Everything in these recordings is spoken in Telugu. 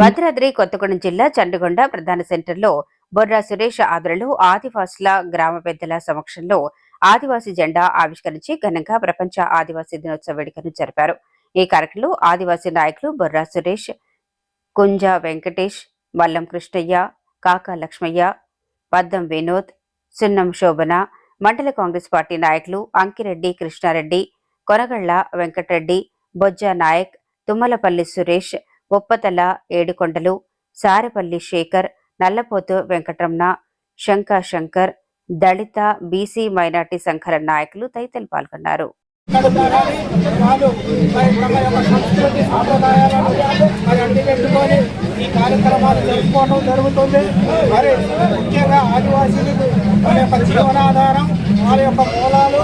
భద్రాద్రి కొత్తగూడెం జిల్లా చండగొండ ప్రధాన సెంటర్లో బొర్రా సురేష్ ఆధ్వర్యంలో ఆదివాసుల గ్రామ పెద్దల సమక్షంలో ఆదివాసీ జెండా ఆవిష్కరించి ఘనంగా ప్రపంచ ఆదివాసీ దినోత్సవ వేడుకను జరిపారు. ఈ కార్యక్రమంలో ఆదివాసీ నాయకులు బొర్రా సురేష్ కుంజ వెంకటేష్ వల్లం కృష్ణయ్య కాకా లక్ష్మయ్య పద్దం వినోద్ సున్నం శోభన మండల కాంగ్రెస్ పార్టీ నాయకులు అంకిరెడ్డి కృష్ణారెడ్డి కొనగళ్ళ వెంకటరెడ్డి బొజ్జ నాయక్ తుమ్మలపల్లి సురేష్ ఉప్పతల ఏడుకొండలు సారెపల్లి శేఖర్ నల్లపోతు వెంకటరమణ శంకా శంకర్ దళిత బీసీ మైనార్టీ సంఘాల నాయకులు తదితరులు పాల్గొన్నారు. యొక్క ఈ కార్యక్రమాలు జరుపుకోవడం జరుగుతుంది మరి ముఖ్యంగా ఆదివాసీలకు యొక్క జీవనాధారం వారి యొక్క మూలాలు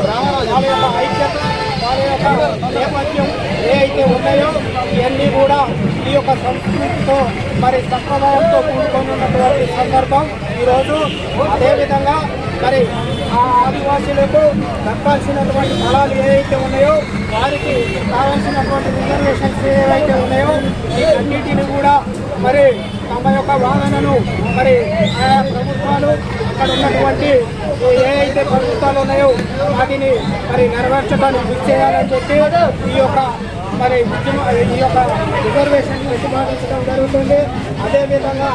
నేపథ్యం ఏ అయితే ఉన్నాయో ఇవన్నీ కూడా ఈ యొక్క సంస్కృతితో మరి సంప్రదాయంతో కూడుకొని ఉన్నటువంటి సందర్భం. ఈరోజు అదేవిధంగా మరి ఆ ఆదివాసులకు దక్కాల్సినటువంటి ఫలాలు ఏవైతే ఉన్నాయో వారికి కావాల్సినటువంటి రిజర్వేషన్స్ ఏవైతే ఉన్నాయో వీటన్నిటిని కూడా మరి తమ యొక్క వాదనను మరి ఆయా ప్రభుత్వాలు అక్కడ ఉన్నటువంటి ఏ అయితే ప్రభుత్వాలు ఉన్నాయో వాటిని మరి నెరవేర్చడానికి కృషి చేయాలని చెప్పి ఈ యొక్క మరి ఈ యొక్క రిజర్వేషన్ ప్రతిపాదించడం జరుగుతుంది. అదేవిధంగా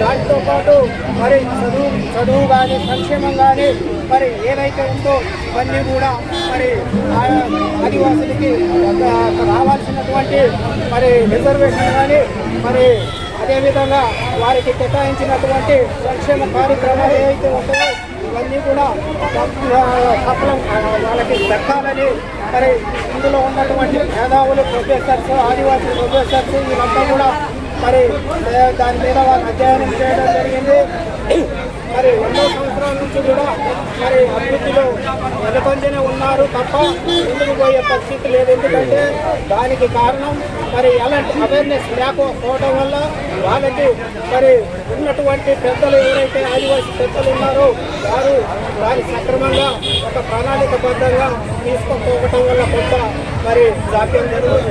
దానితో పాటు మరి చదువు చదువు కానీ సంక్షేమం కానీ మరి ఏదైతే ఉందో ఇవన్నీ కూడా మరి ఆదివాసులకి రావాల్సినటువంటి మరి రిజర్వేషన్ కానీ మరి అదేవిధంగా వారికి కేటాయించినటువంటి సంక్షేమ కార్యక్రమాలు ఏవైతే ఉంటాయో ఇవన్నీ కూడా సఫలం వాళ్ళకి దక్కాలని మరి ఇందులో ఉన్నటువంటి మేధావులు ప్రొఫెసర్స్ ఆదివాసీ ప్రొఫెసర్స్ వీళ్ళంతా కూడా మరి దాని మీద వాళ్ళు అధ్యయనం చేయడం జరిగింది. మరి ఎన్నో సంవత్సరాల నుంచి కూడా మరి అభివృద్ధిలో వెనుకొంజనే ఉన్నారు తప్ప ముందుకు పోయే పరిస్థితి లేదు. ఎందుకంటే దానికి కారణం మరి ఎలాంటి అవేర్నెస్ లేకపోవడం వల్ల వాళ్ళకి మరి ఉన్నటువంటి పెద్దలు ఎవరైతే ఆదివాసీ పెద్దలు ఉన్నారో వారు వారి సక్రమంగా ఒక ప్రణాళికబద్ధంగా తీసుకోకపోవటం వల్ల కొంత మరి జాప్యం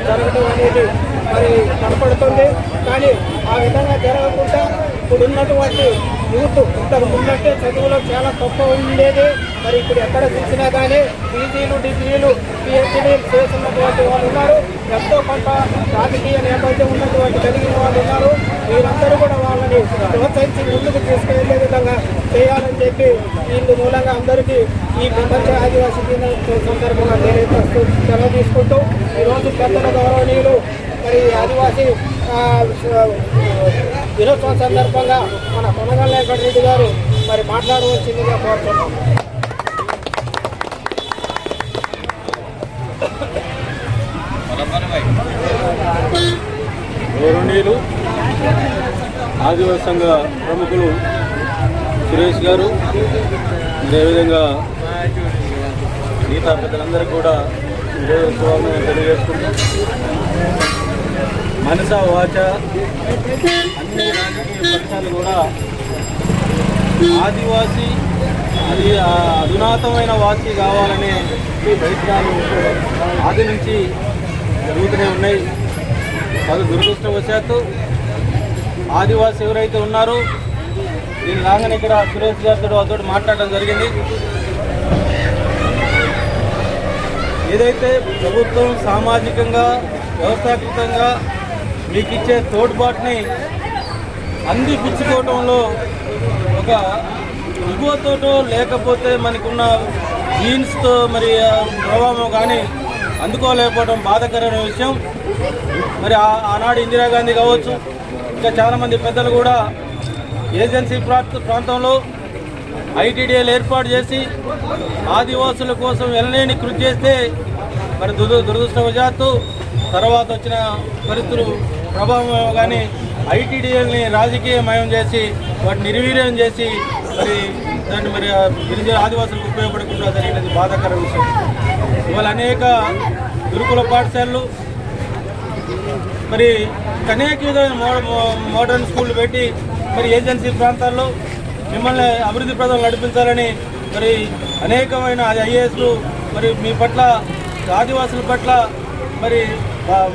జరగడం అనేది మరి కనపడుతుంది. కానీ ఆ విధంగా జరగకుండా ఇప్పుడున్నటువంటి యూత్ ఇంతకు ముందంటే చదువులో చాలా తక్కువ ఉండేది. మరి ఇప్పుడు ఎక్కడ చూసినా కానీ పీజీలు డిగ్రీలు పిహెచ్డీలు చేస్తున్నటువంటి వాళ్ళు ఉన్నారు. ఎంతో కొంత రాజకీయ నేపథ్యం ఉన్నటువంటి కలిగిన వాళ్ళు ఉన్నారు. వీరందరూ కూడా వాళ్ళని ప్రోత్సహించి ముందుకు తీసుకెళ్ళే విధంగా చేయాలని చెప్పి వీళ్ళు మూలంగా అందరికీ ఈ ప్రపంచ ఆదివాసీ దినోత్సవం సందర్భంగా తెలియపరుస్తూ సెలవు తీసుకుంటూ ఈరోజు పెద్దల గౌరవనీయులు మరి ఆదివాసీ దినోత్సవం సందర్భంగా మన కొనగల్ వెంకటరెడ్డి గారు మరి మాట్లాడవలసిందిగా కోరుతున్నాం. గౌరవనీయులు ఆదివాసీ సంఘ ప్రముఖులు సురేష్ గారు అదేవిధంగా మిగతా పెద్దలందరికీ కూడా ఈరోజు శుభాకాంక్షలు తెలియజేసుకుంటాం మనస వాచ అన్ని ఆదివాసీ అది అధునాతమైన వాసి కావాలనే ప్రయత్నాలు ఆది నుంచి జరుగుతూనే ఉన్నాయి. అది దురదృష్టవశాత్తు ఆదివాసి ఎవరైతే ఉన్నారో దీని లాగానే ఇక్కడ సురేష్ గారితో అతడు మాట్లాడడం జరిగింది. ఏదైతే ప్రభుత్వం సామాజికంగా వ్యవస్థాకృతంగా మీకు ఇచ్చే తోడ్పాటుని అందిపుచ్చుకోవటంలో ఒక ఇగోతోటో లేకపోతే మనకున్న జీన్స్తో మరి ప్రభావం కానీ అందుకోలేకపోవడం బాధకరమైన విషయం. మరి ఆ- ఆనాడు ఇందిరాగాంధీ కావచ్చు ఇంకా చాలామంది పెద్దలు కూడా ఏజెన్సీ ప్రాంత ప్రాంతంలో ఐటీడీఏలు ఏర్పాటు చేసి ఆదివాసుల కోసం వెళ్ళలేని కృషి చేస్తే మరి దురద దురదృష్టవశాత్తు తర్వాత వచ్చిన పరిస్థితులు ప్రభావం కానీ ఐటీడీఎల్ని రాజకీయమయం చేసి వాటిని నిర్వీర్యం చేసి మరి దాన్ని మరి గిరిజన ఆదివాసులకు ఉపయోగపడకుండా జరిగినది బాధాకర విషయం. ఇవాళ అనేక గురుకుల పాఠశాలలు మరి అనేక విధమైన మో- మోడర్న్ స్కూళ్ళు పెట్టి మరి ఏజెన్సీ ప్రాంతాల్లో మిమ్మల్ని అభివృద్ధి ప్రజలు నడిపించాలని మరి అనేకమైన ఐఏఎస్లు మరి మీ పట్ల ఆదివాసుల పట్ల మరి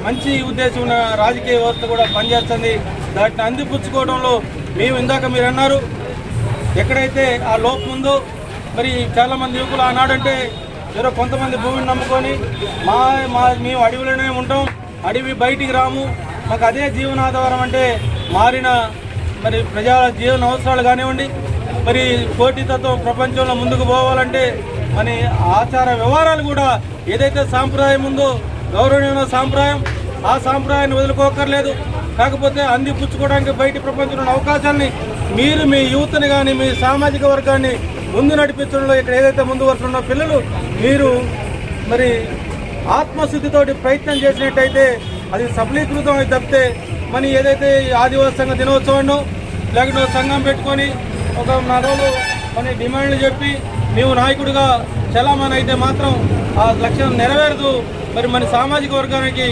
మంచి ఉద్దేశం ఉన్న రాజకీయ వ్యవస్థ కూడా పనిచేస్తుంది. దాటిని అందిపుచ్చుకోవడంలో మేము ఇందాక మీరు అన్నారు. ఎక్కడైతే ఆ లోపం ఉందో మరి చాలామంది యువకులు ఆనాడంటే ఏదో కొంతమంది భూమిని నమ్ముకొని మా మా మేము అడవిలోనే ఉంటాం. అడవి బయటికి రాము. మాకు అదే జీవనాధారం అంటే మారిన మరి ప్రజా జీవన అవసరాలు కానివ్వండి మరి పోటీతత్వం ప్రపంచంలో ముందుకు పోవాలంటే మరి ఆచార వ్యవహారాలు కూడా ఏదైతే సాంప్రదాయం ఉందో గౌరవనీయమైన సాంప్రదాయం ఆ సాంప్రదాయాన్ని వదులుకోకర్లేదు కాకపోతే అందిపుచ్చుకోవడానికి బయట ప్రపంచంలో ఉన్న అవకాశాన్ని మీరు మీ యూత్ని కానీ మీ సామాజిక వర్గాన్ని ముందు నడిపించడంలో ఇక్కడ ఏదైతే ముందు వరుసలో పిల్లలు మీరు మరి ఆత్మశుద్ధితోటి ప్రయత్నం చేసినట్టయితే అది సఫలీకృతం అయితే తప్పితే మరి ఏదైతే ఈ ఆదివాసీ సంఘ దినోత్సవాన్ని లేకపోతే సంఘం పెట్టుకొని ఒక నాలుగు రోజులు కొన్ని డిమాండ్లు చెప్పి నీవు నాయకుడిగా చలామణి అయితే మాత్రం ఆ లక్ష్యం నెరవేరదు. మరి మన సామాజిక వర్గానికి